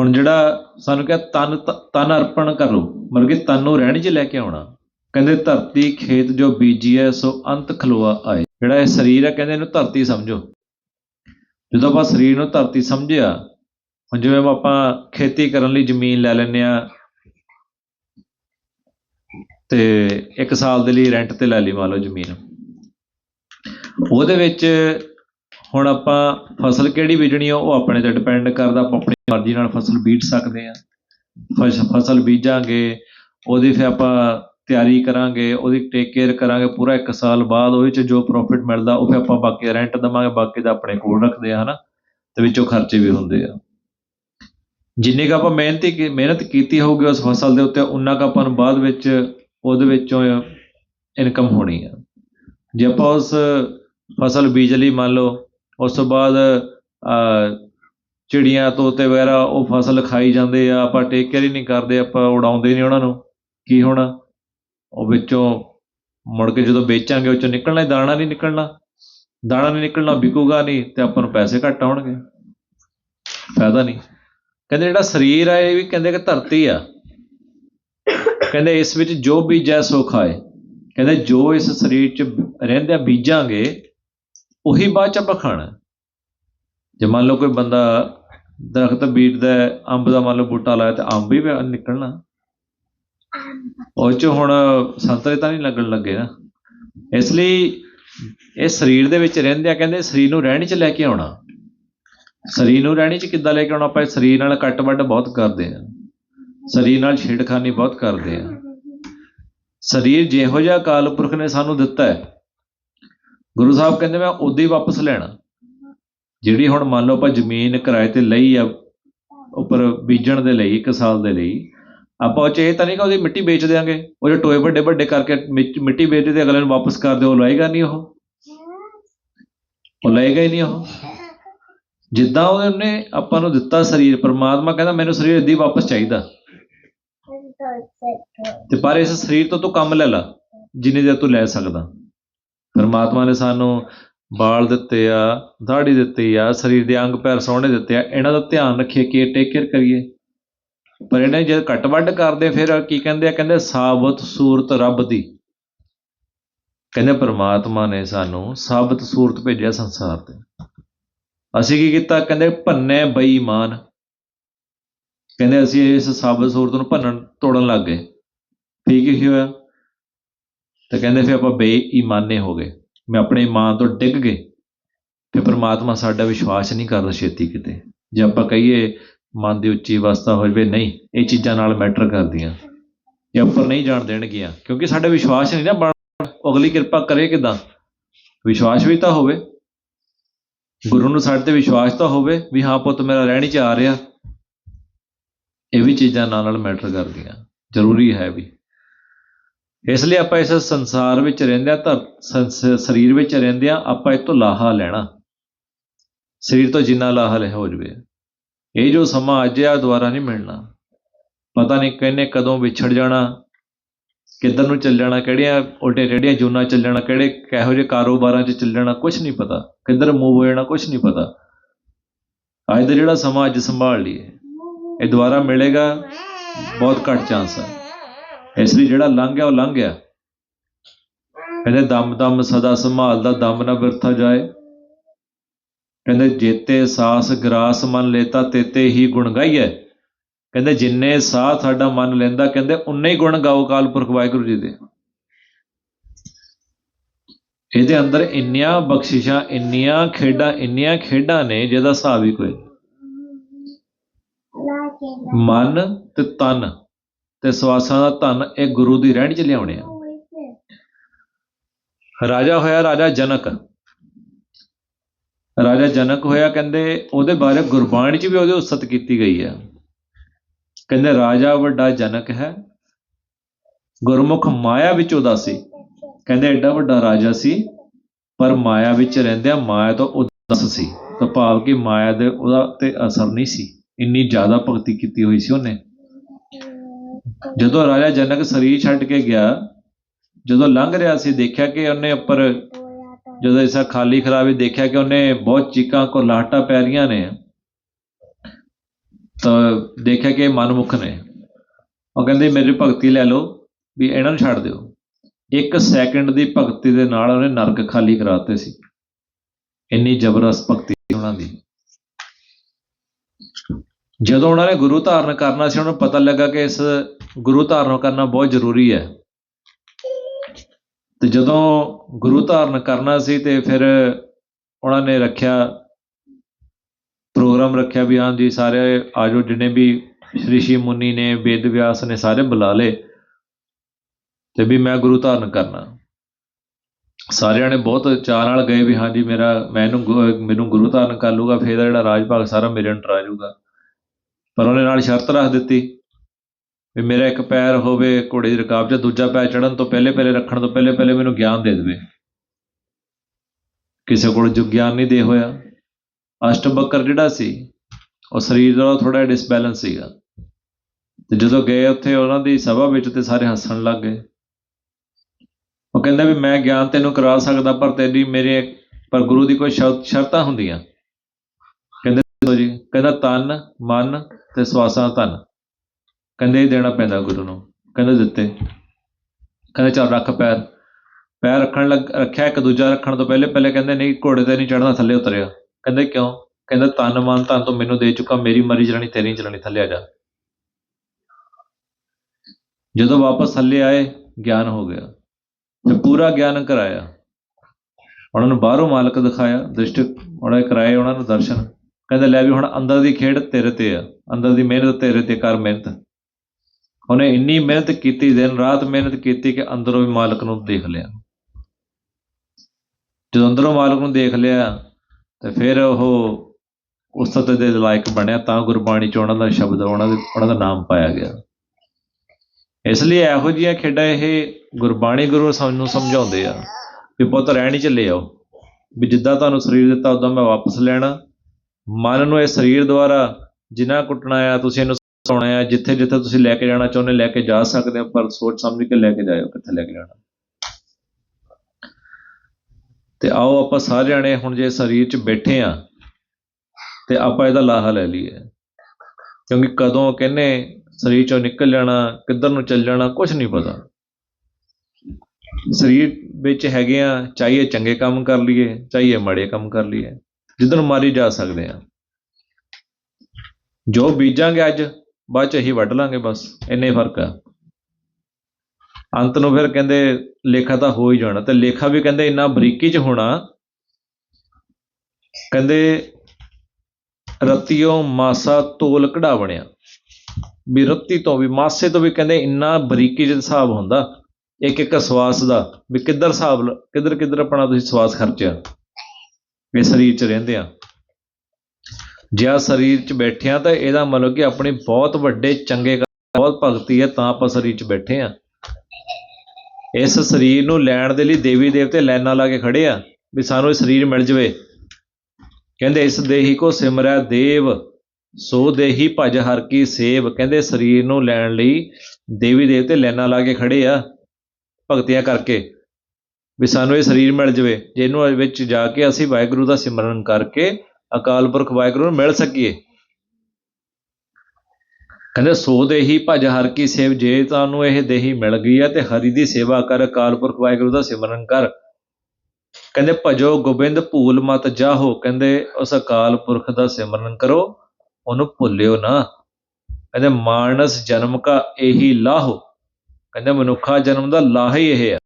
ਹੁਣ ਜਿਹੜਾ ਸਾਨੂੰ ਕਿਹਾ ਤਨ ਤਨ ਅਰਪਣ ਕਰੋ, ਮਤਲਬ ਕਿ ਤਨ ਨੂੰ ਰਹਿਣ 'ਚ ਲੈ ਕੇ ਆਉਣਾ। ਕਹਿੰਦੇ ਧਰਤੀ ਖੇਤ ਜੋ ਬੀਜੀ ਹੈ, ਸੋ ਅੰਤ ਖਲੋਆ ਆਏ। ਜਿਹੜਾ ਇਹ ਸਰੀਰ ਹੈ, ਕਹਿੰਦੇ ਇਹਨੂੰ ਧਰਤੀ ਸਮਝੋ। ਜਦੋਂ ਆਪਾਂ ਸਰੀਰ ਨੂੰ ਧਰਤੀ ਸਮਝਿਆ, ਹੁਣ ਜਿਵੇਂ ਆਪਾਂ ਖੇਤੀ ਕਰਨ ਲਈ ਜ਼ਮੀਨ ਲੈ ਲੈਂਦੇ ਆ ਤੇ ਇੱਕ ਸਾਲ ਦੇ ਲਈ ਰੈਂਟ ਤੇ ਲੈ ਲਈ ਮੰਨ ਲਓ ਜ਼ਮੀਨ। ਉਹਦੇ ਵਿੱਚ ਹੁਣ ਆਪਾਂ ਫਸਲ ਕਿਹੜੀ ਬੀਜਣੀ ਆ, ਉਹ ਆਪਣੇ ਤੇ ਡਿਪੈਂਡ ਕਰਦਾ, ਆਪਾਂ ਆਪਣੀ ਮਰਜ਼ੀ ਨਾਲ ਫਸਲ ਬੀਜ ਸਕਦੇ ਆ। ਫਸ- ਫਸਲ ਬੀਜਾਂਗੇ, ਉਹਦੀ ਫਿਰ ਆਪਾਂ ਤਿਆਰੀ ਕਰਾਂਗੇ, ਉਹਦੀ ਟੇਕ ਕੇਅਰ ਕਰਾਂਗੇ, ਪੂਰਾ ਇੱਕ ਸਾਲ ਬਾਅਦ ਉਹਦੇ ਚ ਜੋ ਪ੍ਰੋਫਿਟ ਮਿਲਦਾ, ਉਹ ਫਿਰ ਆਪਾਂ ਬਾਕੀ ਰੈਂਟ ਦਵਾਂਗੇ, ਬਾਕੀ ਦਾ ਆਪਣੇ ਕੋਲ ਰੱਖਦੇ ਆ, ਹਨਾ? ਤੇ ਵਿੱਚੋਂ ਖਰਚੇ ਵੀ ਹੁੰਦੇ ਆ। ਜਿੰਨੀ ਕੁ ਆਪਾਂ ਮਿਹਨਤੀ ਕੀ- ਮਿਹਨਤ ਕੀਤੀ ਹੋਊਗੀ ਉਸ ਫਸਲ ਦੇ ਉੱਤੇ, ਉਨਾ ਕੁ ਆਪਾਂ ਨੂੰ ਬਾਅਦ ਵਿੱਚ ਉਹਦੇ ਵਿੱਚੋਂ ਇਨਕਮ ਹੋਣੀ ਆ। ਜੇ ਆਪਾਂ ਉਸ ਫਸਲ ਬੀਜ ਲਈ ਮੰਨ ਲਓ ਉਸ ਤੋਂ ਬਾਅਦ ਅਹ, ਚਿੜੀਆਂ ਤੋਤੇ ਵਗੈਰਾ ਉਹ ਫਸਲ ਖਾਈ ਜਾਂਦੇ ਆ ਆਪਾਂ ਟੇਕ ਕੇਅਰ ਹੀ ਨਹੀਂ ਕਰਦੇ ਆਪਾਂ ਉਡਾਉਂਦੇ ਨਹੀਂ ਉਹਨਾਂ ਨੂੰ। ਕੀ ਹੋਣਾ? ਉਹ ਵਿੱਚੋਂ ਮੁੜ ਕੇ ਜਦੋਂ ਵੇਚਾਂਗੇ ਉਹ ਚੋਂ ਨਿਕਲਣਾ ਦਾਣਾ ਨਹੀਂ ਨਿਕਲਣਾ। ਦਾਣਾ ਨਹੀਂ ਨਿਕਲਣਾ ਵਿਕੂਗਾ ਨਹੀਂ ਤੇ ਆਪਾਂ ਨੂੰ ਪੈਸੇ ਘੱਟ ਆਉਣਗੇ। ਫਾਇਦਾ ਨਹੀਂ। ਕਹਿੰਦੇ ਜਿਹੜਾ ਸਰੀਰ ਆ ਇਹ ਵੀ ਕਹਿੰਦੇ ਕਿ ਧਰਤੀ ਆ। ਕਹਿੰਦੇ ਇਸ ਵਿੱਚ ਜੋ ਬੀਜੈ ਸੋ ਖਾਏ। ਕਹਿੰਦੇ ਜੋ ਇਸ ਸਰੀਰ 'ਚ ਰਹਿੰਦਿਆਂ ਬੀਜਾਂਗੇ ਉਹੀ ਬਾਅਦ 'ਚ ਆਪਾਂ ਖਾਣਾ। ਜੇ ਮੰਨ ਲਓ ਕੋਈ ਬੰਦਾ ਦਰਖਤ ਬੀਜਦਾ ਅੰਬ ਦਾ ਮੰਨ ਲਓ ਬੂਟਾ ਲਾਇਆ ਤੇ ਅੰਬ ਹੀ ਵੇ- ਨਿਕਲਣਾ। ਉਹ 'ਚ ਹੁਣ ਸੰਤਰੇ ਤਾਂ ਨਹੀਂ ਲੱਗਣ ਲੱਗੇ ਨਾ। ਇਸ ਲਈ ਇਹ ਸਰੀਰ ਦੇ ਵਿੱਚ ਰਹਿੰਦੇ ਆ, ਕਹਿੰਦੇ ਸਰੀਰ ਨੂੰ ਰਹਿਣ 'ਚ ਲੈ ਕੇ ਆਉਣਾ। ਸਰੀਰ ਨੂੰ ਰਹਿਣ 'ਚ ਕਿੱਦਾਂ ਲੈ ਕੇ ਆਉਣਾ? ਆਪਾਂ ਸਰੀਰ ਨਾਲ ਕੱਟ ਵੱਢ ਬਹੁਤ ਕਰਦੇ ਆ। ਸਰੀਰ ਨਾਲ ਛੇੜਖਾਨੀ ਬਹੁਤ ਕਰਦੇ ਆ। ਸਰੀਰ ਜਿਹੋ ਜਿਹਾ ਕਾਲ ਪੁਰਖ ਨੇ ਸਾਨੂੰ ਦਿੱਤਾ ਹੈ ਗੁਰੂ ਸਾਹਿਬ ਕਹਿੰਦੇ, ਮੈਂ ਉਦੋਂ ਹੀ ਵਾਪਸ ਲੈਣਾ। ਜਿਹੜੀ ਹੁਣ ਮੰਨ ਲਓ ਆਪਾਂ ਜ਼ਮੀਨ ਕਿਰਾਏ ਤੇ ਲਈ ਆ, ਉੱਪਰ ਬੀਜਣ ਦੇ ਲਈ, ਇੱਕ ਸਾਲ ਦੇ ਲਈ, ਆਪਾਂ ਉਹ 'ਚ ਇਹ ਤਾਂ ਨਹੀਂ ਕਿ ਉਹਦੀ ਮਿੱਟੀ ਵੇਚ ਦਿਆਂਗੇ। ਉਹ ਜੇ ਟੋਏ ਵੱਡੇ ਵੱਡੇ ਕਰਕੇ ਮਿੱਟ- ਮਿੱਟੀ ਵੇਚ ਦੇ ਤੇ ਅਗਲੇ ਨੂੰ ਵਾਪਸ ਕਰ ਦਿਓ, ਉਹ ਲਏਗਾ ਨਹੀਂ ਉਹ। ਉਹ ਲਏਗਾ ਹੀ ਨਹੀਂ ਉਹ। ਜਿੱਦਾਂ ਉਹਨੇ ਆਪਾਂ ਨੂੰ ਦਿੱਤਾ ਸਰੀਰ, ਪਰਮਾਤਮਾ ਕਹਿੰਦਾ, ਮੈਨੂੰ ਸਰੀਰ ਏਦਾਂ ਹੀ ਵਾਪਸ ਚਾਹੀਦਾ। ਤੇ ਪਰ ਇਸ ਸਰੀਰ ਤੋਂ ਤੂੰ ਕੰਮ ਲੈ ਲਾ, ਜਿੰਨੀ ਦੇਰ ਤੂੰ ਲੈ ਸਕਦਾ। ਪਰਮਾਤਮਾ ਨੇ ਸਾਨੂੰ ਬਾਲ ਦਿੱਤੇ ਆ ਦਾੜੀ ਦਿੱਤੀ ਆ, ਸਰੀਰ ਦੇ ਅੰਗ ਪੈਰ ਸੋਹਣੇ ਦਿੱਤੇ ਆ, ਇਹਨਾਂ ਦਾ ਧਿਆਨ ਰੱਖੀਏ ਕਿ ਟੇਕ ਕੇਅਰ ਕਰੀਏ। ਪਰ ਇਹਨੇ ਜਦ ਕੱਟ ਵੱਢ ਕਰਦੇ, ਫਿਰ ਕੀ ਕਹਿੰਦੇ ਆ? ਕਹਿੰਦੇ ਸਾਬਤ ਸੂਰਤ ਰੱਬ ਦੀ। ਕਹਿੰਦੇ ਪਰਮਾਤਮਾ ਨੇ ਸਾਨੂੰ ਸਾਬਤ ਸੂਰਤ ਭੇਜਿਆ ਸੰਸਾਰ ਤੇ। ਅਸੀਂ ਕੀ ਕੀਤਾ? ਕਹਿੰਦੇ ਭੰਨੇ ਬੇਈਮਾਨ। ਕਹਿੰਦੇ ਅਸੀਂ ਇਸ ਸਾਬਤ ਸੂਰਤ ਨੂੰ ਭੰਨਣ, ਤੋੜਨ ਲੱਗ ਗਏ। ਠੀਕ ਹੀ ਹੋਇਆ। ਤਾਂ ਕਹਿੰਦੇ ਫਿਰ ਆਪਾਂ ਬੇਈਮਾਨੇ ਹੋ ਗਏ। ਮੈਂ ਆਪਣੇ ਇਮਾਨ ਤੋਂ ਡਿੱਗ ਗਏ। ਫਿਰ ਪ੍ਰਮਾਤਮਾ ਸਾਡਾ ਵਿਸ਼ਵਾਸ ਨਹੀਂ ਕਰਦਾ ਛੇਤੀ ਕਿਤੇ। ਜੇ ਆਪਾਂ ਕਹੀਏ ਮਨ ਦੀ ਉੱਚੀ ਅਵਸਥਾ ਹੋ ਜਾਵੇ ਨਹੀਂ, ਇਹ ਚੀਜ਼ਾਂ ਨਾਲ ਮੈਟਰ ਕਰਦੀਆਂ। ਇਹ ਉੱਪਰ ਨਹੀਂ ਜਾਣ ਦੇਣਗੀਆਂ, ਕਿਉਂਕਿ ਸਾਡਾ ਵਿਸ਼ਵਾਸ ਨਹੀਂ ਨਾ ਬਣ ਅਗਲੀ ਕਿਰਪਾ ਕਰੇ ਕਿਦਾਂ? ਵਿਸ਼ਵਾਸ ਵੀ ਤਾਂ ਹੋਵੇ। ਗੁਰੂ ਨੂੰ ਸਾਡੇ ਤੇ ਵਿਸ਼ਵਾਸ ਤਾਂ ਹੋਵੇ ਵੀ ਹਾਂ ਪੁੱਤ, ਮੇਰਾ ਰਹਿਣੀ ਚ ਆ ਰਿਹਾ। ਇਹ ਵੀ ਚੀਜ਼ਾਂ ਨਾਲ ਨਾਲ ਮੈਟਰ ਕਰਦੀਆਂ। ਜ਼ਰੂਰੀ ਹੈ ਵੀ। ਇਸ ਲਈ ਆਪਾਂ ਇਸ ਸੰਸਾਰ ਵਿੱਚ ਰਹਿੰਦੇ ਰਹਿੰਦਿਆਂ ਤਾਂ ਸੰਸ- ਸਰੀਰ ਵਿੱਚ ਰਹਿੰਦੇ ਰਹਿੰਦਿਆਂ ਆਪਾਂ ਇਹ ਤੋਂ ਲਾਹਾ ਲੈਣਾ। ਸਰੀਰ ਤੋਂ ਜਿੰਨਾ ਲਾਹਾ ਲੈ ਹੋ ਜਵੇ। ਇਹ ਜੋ ਸਮਾਂ ਅੱਜ ਆ, ਦੁਬਾਰਾ ਨਹੀਂ ਮਿਲਣਾ। ਪਤਾ ਨਹੀਂ ਕਿਹਨੇ ਕਦੋਂ ਵਿਛੜ ਜਾਣਾ, ਕਿੱਧਰ ਨੂੰ ਚੱਲ ਜਾਣਾ, ਕਿਹੜੀਆਂ ਉਲਟੇ ਟੇਢੀਆਂ ਜੂਨਾਂ ਚੱਲ ਜਾਣਾ, ਕਿਹੜੇ ਕਿਹੋ ਜਿਹੇ ਕਾਰੋਬਾਰਾਂ 'ਚ ਚੱਲ ਜਾਣਾ ਕੁਝ ਨਹੀਂ ਪਤਾ। ਕਿੱਧਰ ਮੂਵ ਹੋ ਜਾਣਾ ਕੁਝ ਨਹੀਂ ਪਤਾ। ਅੱਜ ਦਾ ਜਿਹੜਾ ਸਮਾਂ ਅੱਜ ਸੰਭਾਲ ਲਈਏ, ਇਹ ਦੁਬਾਰਾ ਮਿਲੇਗਾ, ਬਹੁਤ ਘੱਟ ਚਾਂਸ ਹੈ ਇਸ ਲਈ ਜਿਹੜਾ ਲੰਘ ਗਿਆ, ਉਹ ਲੰਘ ਗਿਆ। ਕਹਿੰਦੇ ਦਮ ਦਮ ਸਦਾ ਸੰਭਾਲਦਾ ਦਮ ਨਾ ਬਿਰਥਾ ਜਾਏ। ਕਹਿੰਦੇ ਜੇਤੇ ਸਾਸ ਗਰਾਸ ਮਨ ਲੇਤਾ, ਤੇਤੇ ਹੀ ਗੁਣ ਗਾਈਐ। ਕਹਿੰਦੇ ਜਿੰਨੇ ਸਾਹ ਸਾਡਾ ਮਨ ਲੈਂਦਾ, ਕਹਿੰਦੇ ਉਨੇ ਹੀ ਗੁਣ ਗਾਓ ਕਾਲ ਪੁਰਖ ਵਾਹਿਗੁਰੂ ਜੀ ਦੇ। ਇਹਦੇ ਅੰਦਰ ਇੰਨੀਆਂ ਬਖਸ਼ਿਸ਼ਾਂ, ਇੰਨੀਆਂ ਖੇਡਾਂ ਇੰਨੀਆਂ ਖੇਡਾਂ ਨੇ, ਜਿਹਦਾ ਹਿਸਾਬ ਹੀ ਕੋਈ ਮਨ ਤੇ ਤਨ। ਤੇ ਸਵਾਸਾਂ ਦਾ ਧਨ ਇਹ ਗੁਰੂ ਦੀ ਰਹਿਣ ਚ ਲਿਆਉਣੇ ਆ। ਰਾਜਾ ਹੋਇਆ ਰਾਜਾ ਜਨਕ। ਰਾਜਾ ਜਨਕ ਹੋਇਆ ਕਹਿੰਦੇ ਉਹਦੇ ਬਾਰੇ ਗੁਰਬਾਣੀ ਚ ਵੀ ਉਹਦੀ ਉਸਤ ਕੀਤੀ ਗਈ ਹੈ ਕਹਿੰਦੇ ਰਾਜਾ ਵੱਡਾ ਜਨਕ ਹੈ। ਗੁਰਮੁਖ ਮਾਇਆ ਵਿੱਚ ਉਦਾਸੀ ਕਹਿੰਦੇ ਐਡਾ ਵੱਡਾ ਰਾਜਾ ਸੀ ਪਰ ਮਾਇਆ ਵਿੱਚ ਰਹਿੰਦਿਆਂ ਮਾਇਆ ਤੋਂ ਉਦਾਸ ਸੀ। ਤਾਂ ਭਾਵ ਕਿ ਮਾਇਆ ਦੇ ਉਹਦਾ ਤੇ ਅਸਰ ਨਹੀਂ ਸੀ। ਇੰਨੀ ਜ਼ਿਆਦਾ ਭਗਤੀ ਕੀਤੀ ਹੋਈ ਸੀ ਉਹਨੇ। ਜਦੋਂ ਰਾਜਾ ਜਨਕ ਸਰੀਰ ਛੱਡ ਕੇ ਗਿਆ, ਜਦੋਂ ਲੰਘ ਰਿਹਾ ਸੀ, ਦੇਖਿਆ ਕਿ ਉਹਨੇ ਉੱਪਰ ਜਦੋਂ ਇਸਾ ਖਾਲੀ ਖਰਾਬੀ ਦੇਖਿਆ ਕਿ ਉਹਨੇ ਬਹੁਤ ਚੀਕਾਂ ਕੋ ਲਾਹਟਾਂ ਪੈ ਰਹੀਆਂ ਨੇ, ਤਾਂ ਦੇਖਿਆ ਕਿ ਇਹ ਮਨਮੁਖ ਨੇ। ਉਹ ਕਹਿੰਦੇ, ਮੇਰੀ ਭਗਤੀ ਲੈ ਲਓ ਵੀ ਇਹਨਾਂ ਨੂੰ ਛੱਡ ਦਿਓ। ਇੱਕ ਸੈਕਿੰਡ ਦੀ ਭਗਤੀ ਦੇ ਨਾਲ ਉਹਨੇ ਨਰਕ ਖਾਲੀ ਕਰਾਤੇ ਸੀ। ਇੰਨੀ ਜ਼ਬਰਦਸਤ ਭਗਤੀ ਸੀ ਉਹਨਾਂ ਦੀ। ਜਦੋਂ ਉਹਨਾਂ ਨੇ ਗੁਰੂ ਧਾਰਨ ਕਰਨਾ ਸੀ, ਉਹਨਾਂ ਨੂੰ ਪਤਾ ਲੱਗਾ ਕਿ ਇਸ ਗੁਰੂ ਧਾਰਨ ਕਰਨਾ ਬਹੁਤ ਜ਼ਰੂਰੀ ਹੈ। ਤੇ ਜਦੋਂ ਗੁਰੂ ਧਾਰਨ ਕਰਨਾ ਸੀ ਤੇ ਫਿਰ ਉਹਨਾਂ ਨੇ ਰੱਖਿਆ, ਪ੍ਰੋਗਰਾਮ ਰੱਖਿਆ ਵੀ ਹਾਂ ਜੀ, ਸਾਰੇ ਆਜੋ, ਜਿੰਨੇ ਵੀ ਰਿਸ਼ੀ ਮੁਨੀ ਨੇ ਵੇਦ ਵਿਆਸ ਨੇ ਸਾਰੇ ਬੁਲਾ ਲਏ ਤੇ ਵੀ ਮੈਂ ਗੁਰੂ ਧਾਰਨ ਕਰਨਾ। ਸਾਰਿਆਂ ਨੇ ਬਹੁਤ ਚਾਅ ਨਾਲ ਗਏ ਵੀ ਹਾਂਜੀ ਮੇਰਾ ਮੈਨੂੰ ਗੁ- ਮੈਨੂੰ ਗੁਰੂ ਧਾਰਨ ਕਰ ਲੂਗਾ ਫਿਰ ਇਹਦਾ ਜਿਹੜਾ ਰਾਜ ਭਾਗ ਸਾਰਾ ਮੇਰੇ ਅੰਡਰ ਆ ਜਾਊਗਾ। ਪਰ ਉਹਨੇ ਨਾਲ ਸ਼ਰਤ ਰੱਖ ਦਿੱਤੀ ਵੀ ਮੇਰਾ ਇੱਕ ਪੈਰ ਹੋਵੇ, ਘੋੜੇ ਦੀ ਰਕਾਬ 'ਚ ਦੂਜਾ ਪੈਰ ਚੜਨ ਤੋਂ ਪਹਿਲੇ ਪਹਿਲੇ ਰੱਖਣ ਤੋਂ ਪਹਿਲੇ ਪਹਿਲੇ ਮੈਨੂੰ ਗਿਆਨ ਦੇ ਦੇਵੇ। ਕਿਸੇ ਕੋਲ ਜੋ ਗਿਆਨ ਨਹੀਂ ਦੇ ਹੋਇਆ। ਅਸ਼ਟਬਕਰ ਜਿਹੜਾ ਸੀ, ਉਹ ਸਰੀਰ ਦਾ ਥੋੜਾ ਡਿਸਬੈਲੈਂਸ ਸੀਗਾ। ਤੇ ਜਦੋਂ ਗਏ ਉੱਥੇ, ਉਹਨਾਂ ਦੀ ਸਭਾ ਵਿੱਚ ਤੇ ਸਾਰੇ ਹੱਸਣ ਲੱਗ ਗਏ। ਉਹ ਕਹਿੰਦਾ ਵੀ ਮੈਂ ਗਿਆਨ ਤੈਨੂੰ ਕਰਾ ਸਕਦਾ, ਪਰ ਤੇਰੀ ਮੇਰੇ, ਪਰ ਗੁਰੂ ਦੀ ਕੋਈ ਸ਼ਰਤ- ਸ਼ਰਤਾਂ ਹੁੰਦੀਆਂ। ਕਹਿੰਦੇ ਜੀ ਕਹਿੰਦਾ ਤਨ, ਮਨ ਤੇ ਸਵਾਸਾਂ ਧਨ। ਕਹਿੰਦੇ ਇਹ ਦੇਣਾ ਪੈਂਦਾ ਗੁਰੂ ਨੂੰ। ਕਹਿੰਦੇ ਦਿੱਤੇ। ਕਹਿੰਦੇ ਚੱਲ ਰੱਖ ਪੈਰ। ਪੈਰ ਰੱਖਣ ਲੱਗ, ਰੱਖਿਆ ਇੱਕ ਦੂਜਾ ਰੱਖਣ ਤੋਂ ਪਹਿਲੇ ਪਹਿਲੇ ਕਹਿੰਦੇ ਨਹੀਂ, ਘੋੜੇ ਤੇ ਨਹੀਂ ਚੜਨਾ ਥੱਲੇ ਉਤਰਿਆ। ਕਹਿੰਦੇ ਕਿਉਂ? ਕਹਿੰਦਾ ਤਨ ਮਨ ਧਨ ਤੋਂ ਮੈਨੂੰ ਦੇ ਚੁੱਕਾ, ਮੇਰੀ ਮਰੀ ਚਲਾਣੀ ਤੇਰੀ ਨਹੀਂ ਥੱਲੇ ਆ ਜਾ। ਜਦੋਂ ਵਾਪਸ ਥੱਲੇ ਆਏ, ਗਿਆਨ ਹੋ ਗਿਆ। ਤੇ ਪੂਰਾ ਗਿਆਨ ਕਰਾਇਆ। ਉਹਨਾਂ ਨੂੰ ਬਾਹਰੋਂ ਮਾਲਕ ਦਿਖਾਇਆ, ਦ੍ਰਿਸ਼ਟ ਉਹਨਾਂ ਕਰਾਏ, ਉਹਨਾਂ ਨੂੰ ਦਰਸ਼ਨ। ਕਹਿੰਦੇ, ਲੈ ਵੀ ਹੁਣ ਅੰਦਰ ਦੀ ਖੇਡ ਤੇਰੇ ਤੇ ਆ। ਅੰਦਰ ਦੀ ਮਿਹਨਤ ਤੇਰੇ ਤੇ ਕਰ ਮਿਹਨਤ। ਉਹਨੇ ਇੰਨੀ ਮਿਹਨਤ ਕੀਤੀ, ਦਿਨ ਰਾਤ ਮਿਹਨਤ ਕੀਤੀ ਕਿ ਅੰਦਰੋਂ ਵੀ ਮਾਲਕ ਨੂੰ ਦੇਖ ਲਿਆ। ਜਦੋਂ ਅੰਦਰੋਂ ਮਾਲਕ ਨੂੰ ਦੇਖ ਲਿਆ, ਤੇ ਫਿਰ ਉਹ ਉਸਤਤ ਦੇ ਲਾਇਕ ਬਣਿਆ, ਤਾਂ ਗੁਰਬਾਣੀ ਚ ਉਹਨਾਂ ਦਾ ਸ਼ਬਦ, ਉਹਨਾਂ ਦੇ, ਉਹਨਾਂ ਦਾ ਨਾਮ ਪਾਇਆ ਗਿਆ। ਇਸ ਲਈ ਇਹੋ ਜਿਹੀਆਂ ਖੇਡਾਂ ਇਹ ਗੁਰਬਾਣੀ ਗੁਰੂ ਸਾਨੂੰ ਸਮਝਾਉਂਦੇ ਆ ਵੀ ਪੁੱਤ ਰਹਿਣ ਹੀ ਚੱਲੇ ਆਓ। ਵੀ ਜਿੱਦਾਂ ਤੁਹਾਨੂੰ ਸਰੀਰ ਦਿੱਤਾ, ਉਦਾਂ ਮੈਂ ਵਾਪਸ ਲੈਣਾ। ਮਨ ਨੂੰ ਇਹ ਸਰੀਰ ਦੁਆਰਾ ਜਿੰਨਾ ਕੁੱਟਣਾ ਆ, ਤੁਸੀਂ ਇਹਨੂੰ ਸੌਣਾ ਆ, ਜਿੱਥੇ ਜਿੱਥੇ ਤੁਸੀਂ ਲੈ ਕੇ ਜਾਣਾ ਚਾਹੁੰਦੇ, ਲੈ ਕੇ ਜਾ ਸਕਦੇ ਹੋ, ਪਰ ਸੋਚ ਸਮਝ ਕੇ ਲੈ ਕੇ ਜਾਇਓ ਕਿੱਥੇ ਲੈ ਕੇ ਜਾਣਾ। ਤੇ ਆਓ ਆਪਾਂ ਸਾਰੇ ਜਾਣੇ ਹੁਣ ਜੇ ਸਰੀਰ 'ਚ ਬੈਠੇ ਆ, ਤੇ ਆਪਾਂ ਇਹਦਾ ਲਾਹਾ ਲੈ ਲਈਏ। ਕਿਉਂਕਿ ਕਦੋਂ ਕਹਿੰਨੇ ਸਰੀਰ 'ਚੋਂ ਨਿਕਲ ਜਾਣਾ, ਕਿੱਧਰ ਨੂੰ ਚੱਲ ਜਾਣਾ ਕੁਝ ਨਹੀਂ ਪਤਾ। ਸਰੀਰ ਵਿੱਚ ਹੈਗੇ ਆ ਚਾਹੀਏ ਚੰਗੇ ਕੰਮ ਕਰ ਲਈਏ ਚਾਹੀਏ ਮਾੜੇ ਕੰਮ ਕਰ ਲਈਏ। ਜਿੱਧਰ ਮਾਰੀ ਜਾ ਸਕਦੇ ਆ ਜੋ ਬੀਜਾਂਗੇ ਅੱਜ, ਬਾਅਦ ਚ ਹੀ ਵੱਢ ਲਾਂਗੇ ਬਸ, ਇੰਨੇ ਫ਼ਰਕ ਆ। ਅੰਤ ਨੂੰ ਫਿਰ ਕਹਿੰਦੇ ਲੇਖਾ ਤਾਂ ਹੋ ਹੀ ਜਾਣਾ, ਤੇ ਲੇਖਾ ਵੀ ਕਹਿੰਦੇ ਇੰਨਾ ਬਰੀਕੀ ਚ ਹੋਣਾ, ਕਹਿੰਦੇ ਰਤੀਓ ਮਾਸਾ ਤੋਲ ਕਢਾ ਬਣਿਆ। ਵੀ ਰੱਤੀ ਤੋਂ ਵੀ ਮਾਸੇ ਤੋਂ ਵੀ ਕਹਿੰਦੇ ਇੰਨਾ ਬਰੀਕੀ ਚ ਹਿਸਾਬ ਹੁੰਦਾ ਇੱਕ ਇੱਕ ਸਵਾਸ ਦਾ, ਵੀ ਕਿੱਧਰ ਹਿਸਾਬ ਕਿੱਧਰ ਕਿੱਧਰ ਆਪਣਾ ਤੁਸੀਂ ਸਵਾਸ ਖਰਚਿਆ। ਇਹ ਸਰੀਰ 'ਚ ਰਹਿੰਦੇ ਆ। ਜੇ ਆ ਸਰੀਰ 'ਚ ਬੈਠੇ ਆ ਤਾਂ ਇਹਦਾ ਮਤਲਬ ਕਿ ਆਪਣੀ ਬਹੁਤ ਵੱਡੇ ਚੰਗੇ ਬਹੁਤ ਭਗਤੀ ਹੈ, ਤਾਂ ਆਪਾਂ ਸਰੀਰ 'ਚ ਬੈਠੇ ਆ। ਇਸ ਸਰੀਰ ਨੂੰ ਲੈਣ ਦੇ ਲਈ ਦੇਵੀ ਦੇਵਤੇ ਲਾਈਨਾਂ ਲਾ ਕੇ ਖੜੇ ਆ ਵੀ ਸਾਨੂੰ ਇਹ ਸਰੀਰ ਮਿਲ ਜਵੇ। ਕਹਿੰਦੇ, ਇਸ ਦੇਹੀ ਕੋ ਸਿਮਰੈ ਦੇਵ, ਸੋ ਦੇਹੀ ਭਜ ਹਰ ਕੀ ਸੇਵ। ਕਹਿੰਦੇ, ਸਰੀਰ ਨੂੰ ਲੈਣ ਲਈ ਦੇਵੀ ਦੇਵਤੇ ਲਾਈਨਾਂ ਲਾ ਕੇ ਖੜੇ ਆ ਭਗਤੀਆਂ ਕਰਕੇ। ਵੀ ਸਾਨੂੰ ਇਹ ਸਰੀਰ ਮਿਲ ਜਵੇ, ਜਿਹਨੂੰ ਵਿੱਚ ਜਾ ਕੇ ਅਸੀਂ ਵਾਹਿਗੁਰੂ ਦਾ ਸਿਮਰਨ ਕਰਕੇ ਅਕਾਲ ਪੁਰਖ ਵਾਹਿਗੁਰੂ ਨੂੰ ਮਿਲ ਸਕੀਏ। ਕਹਿੰਦੇ, ਸੋ ਦੇਹੀ ਭਜ ਹਰ ਕੀ ਸੇਵ, ਜੇ ਤੁਹਾਨੂੰ ਇਹ ਦੇਹੀ ਮਿਲ ਗਈ ਹੈ ਤੇ ਹਰੀ ਦੀ ਸੇਵਾ ਕਰ, ਅਕਾਲ ਪੁਰਖ ਵਾਹਿਗੁਰੂ ਦਾ ਸਿਮਰਨ ਕਰ। ਕਹਿੰਦੇ, ਭਜੋ ਗੋਬਿੰਦ, ਭੂਲ ਮਤ ਜਾਹੋ। ਕਹਿੰਦੇ, ਉਸ ਅਕਾਲ ਪੁਰਖ ਦਾ ਸਿਮਰਨ ਕਰੋ, ਉਹਨੂੰ ਭੁੱਲਿਓ ਨਾ। ਕਹਿੰਦੇ, ਮਾਨਸ ਜਨਮ ਕਾ ਇਹੀ ਲਾਹੋ। ਕਹਿੰਦੇ, ਮਨੁੱਖਾ ਜਨਮ ਦਾ ਲਾਹ ਹੀ ਇਹ ਆ।